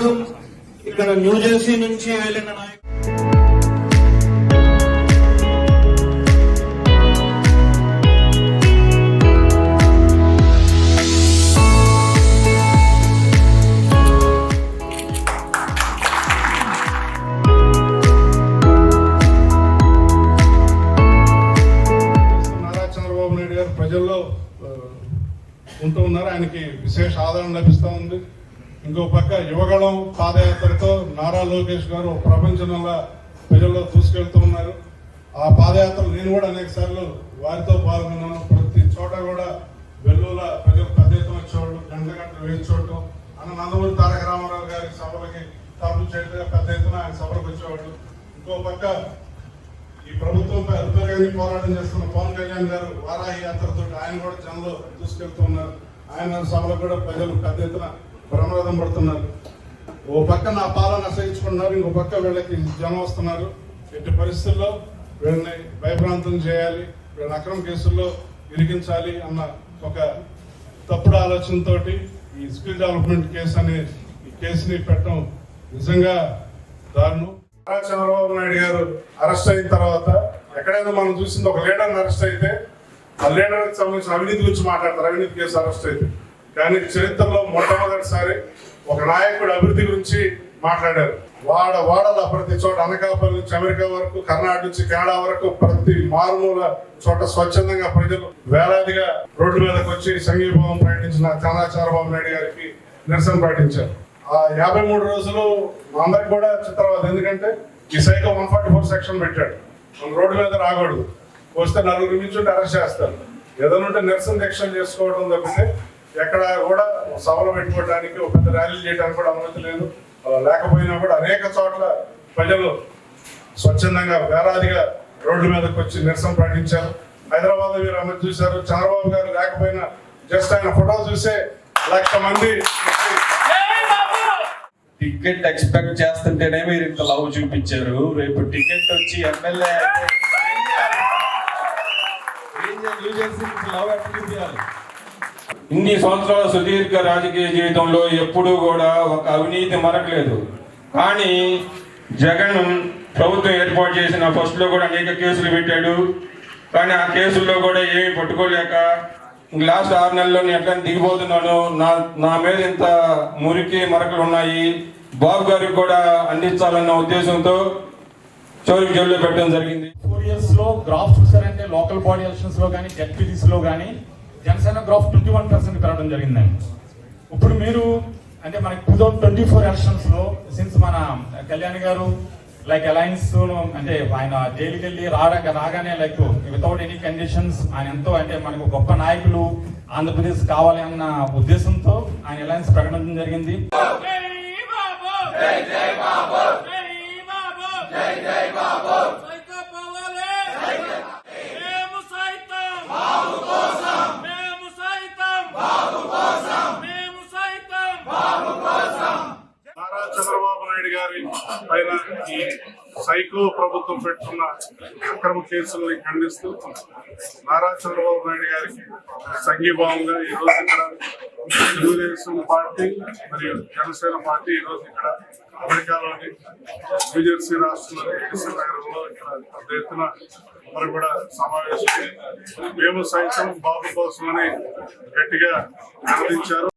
నాయకుడు ఇక్కడ న్యూజెర్సీ నుంచి వెళ్ళిన నాయకుడు నారా చంద్రబాబు నాయుడు గారు ప్రజల్లో ఆ, ఉంటూ ఉన్నారు. ఆయనకి విశేష ఆదరణ లభిస్తూ ఉంది. ఇంకో పక్క యువగళం పాదయాత్రతో నారా లోకేష్ గారు ప్రపంచంలో ప్రజల్లో దూసుకెళ్తూ ఉన్నారు. ఆ పాదయాత్ర నేను కూడా అనేక సార్లు వారితో పాల్గొన్నాను. ప్రతి చోట కూడా వెల్లుల ప్రజలు పెద్ద ఎత్తున వచ్చేవాళ్ళు గంట గంటలు వేచి చూడటం అన్న నందమూరి తారక రామారావు గారి సభలకి తరలి చేయడం పెద్ద ఎత్తున ఆయన సభలకు వచ్చేవాళ్ళు. ఇంకో పక్క ఈ ప్రభుత్వంపై అద్భుతంగా పోరాటం చేస్తున్న పవన్ కళ్యాణ్ గారు వారాహి యాత్రతో ఆయన కూడా జనంలో దూసుకెళ్తూ ఉన్నారు. ఆయన సభలో కూడా ప్రజలు పెద్ద ఎత్తున బ్రహ్మరథం పడుతున్నారు. ఓ పక్క నా పాలన అసహించుకుంటున్నారు ఇంకో పక్క వీళ్ళకి జనం వస్తున్నారు. ఎట్టి పరిస్థితుల్లో వీళ్ళని భయభ్రాంతం చేయాలి వీళ్ళని అక్రమ కేసుల్లో ఇరికించాలి అన్న ఒక తప్పుడు ఆలోచనతో ఈ స్కిల్ డెవలప్మెంట్ కేసు అనే ఈ కేసుని పెట్టడం నిజంగా దారుణం. నారా చంద్రబాబు నాయుడు గారు అరెస్ట్ అయిన తర్వాత ఎక్కడైనా మనం చూసింది ఒక లీడర్ అరెస్ట్ అయితే ఆ లీడర్ సంబంధించిన అవినీతి గురించి మాట్లాడతారు. అవినీతి కేసు అరెస్ట్ అయితే. కానీ చరిత్రలో మొట్టమొదటిసారి ఒక నాయకుడు అభివృద్ధి గురించి మాట్లాడారు. వాడ వాడల ప్రతి చోట అనకాపల్లి నుంచి అమెరికా వరకు కర్ణాటక నుంచి కెనడా వరకు ప్రతి మారుమూల చోట స్వచ్ఛందంగా ప్రజలు వేలాదిగా రోడ్డు మీదకి వచ్చి సంఘీభావం ప్రకటించిన చంద్ర చంద్రబాబు నాయుడు గారికి నిరసన ప్రకటించారు. ఆ యాభై మూడు రోజులు అందరికి కూడా చిత్రవాదు. ఎందుకంటే ఈ psycho one forty four section పెట్టాడు. మనం రోడ్డు మీద రాకూడదు. వస్తే నలుగురు నుంచి అరెస్ట్ చేస్తారు. ఏదైనా ఉంటే నిరసన దీక్షలు చేసుకోవడం తప్పితే ఎక్కడ కూడా సభలు పెట్టుకోవడానికి ఒక పెద్ద ర్యాలీలు చేయడానికి కూడా అనుమతి లేదు. అలా లేకపోయినా కూడా అనేక చోట్ల ప్రజలు స్వచ్ఛందంగా వేలాదిగా రోడ్ల మీదకి వచ్చి నిరసన ప్రకటించారు. హైదరాబాద్ మీరు అమలు చూశారు. చంద్రబాబు గారు లేకపోయినా జస్ట్ ఆయన ఫోటో చూసే లక్ష మంది టికెట్ ఎక్స్పెక్ట్ చేస్తుంటేనే మీరు ఇంత లవ్ చూపించారు. రేపు టికెట్ వచ్చి ఎమ్మెల్యే ఇన్ని సంవత్సరాల సుదీర్ఘ రాజకీయ జీవితంలో ఎప్పుడూ కూడా ఒక అవినీతి మరకలేదు. కానీ జగన్ ప్రభుత్వం ఏర్పాటు చేసిన ఫస్ట్లో కూడా అనేక కేసులు పెట్టాడు. కానీ ఆ కేసుల్లో కూడా ఏమీ పట్టుకోలేక లాస్ట్ ఆరు నెలల్లో నేను ఎట్లా దిగిపోతున్నాను నా నా మీద ఇంత మురికి మరకలు ఉన్నాయి. బాబు గారికి కూడా అందించాలన్న ఉద్దేశంతో చోరికి జైల్లో పెట్టడం జరిగింది. ఫోర్ ఇయర్స్లో గ్రాఫ్ చూసారంటే లోకల్ బాడీ ఎలక్షన్స్లో కానీ డెప్యూటీస్లో కానీ Janasena graph twenty one percent పెరగడం జరిగిందండి ఇప్పుడు మీరు అంటే మనకి టూ థౌజండ్ ట్వంటీ ఫోర్ ఎలక్షన్స్లో సిన్స్ మన కళ్యాణ్ గారు లైక్ అలయన్స్ అంటే ఆయన జైలుకి వెళ్ళి రాగా రాగానే లైక్ వితౌట్ ఎనీ కండిషన్స్ ఆయన ఎంతో అంటే మనకు గొప్ప నాయకులు ఆంధ్రప్రదేశ్ కావాలి అన్న ఉద్దేశంతో ఆయన అలయన్స్ ప్రకటించడం జరిగింది జై బాబు జై జై బాబు జై బాబు జై జై బాబు సైతం పోవాలి మేము సైతం బాబు కోసం మేము సైతం బాబు కోసం మేము సైతం బాబు కోసం నారా చంద్రబాబు నాయుడు గారి పైన ఈ సైకో ప్రభుత్వం పెట్టుకున్న అక్రమ కేసుల్ని ఖండిస్తూ నారా చంద్రబాబు నాయుడు గారికి సంఘీభావంగా ఈ రోజు ఇక్కడ తెలుగుదేశం పార్టీ మరియు జనసేన పార్టీ ఈ రోజు ఇక్కడ అమెరికాలోని న్యూజెర్సీ రాష్ట్రంలోని ఎడిసన్ నగరంలో ఇక్కడ పెద్ద ఎత్తున మరి కూడా సమావేశం మేము సైతం బాబు కోసమని గట్టిగా నిర్వహించారు